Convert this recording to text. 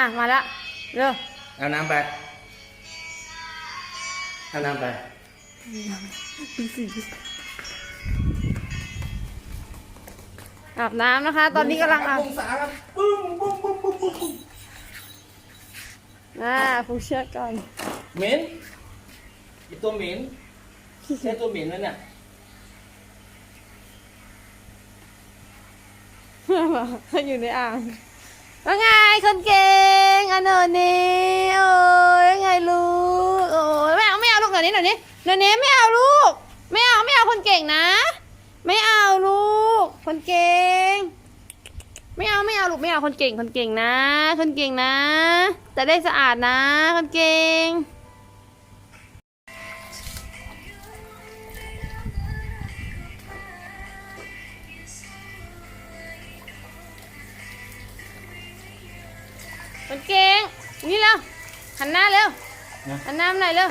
อะมาละเร็วเอาน้ำไป เอาน้ำไปอาบน้ำนะคะ ตอนนี้กำลังอาบองศาครับปุ้มปุ้มปุ้มปุ้มปุ้มปุ้มอ่าผูกเชือกก่อนเหม็นไอตัวเหม็นใช่ตัวเหม็นนั่นน่ะอยู่ในอ่าง ว่าไงคนเก่งอันนนี้โอ้ยยังไงลูกโอ้ยไม่เอาไม่เอาลูกหน่อยนี้หน่อยนี้หน่อยนี้ไม่เอาลูก ไม่เอาไม่เอาคนเก่งนะ ไม่เอาลูก คนเก่ง ไม่เอาไม่เอาลูกไม่เอาคนเก่งคนเก่งนะ คนเก่งนะ จะได้สะอาดนะ คนเก่ง คนเก่ง นี่เร็วหันหน้าเร็วนะหันหน้ามาหน่อยเร็ว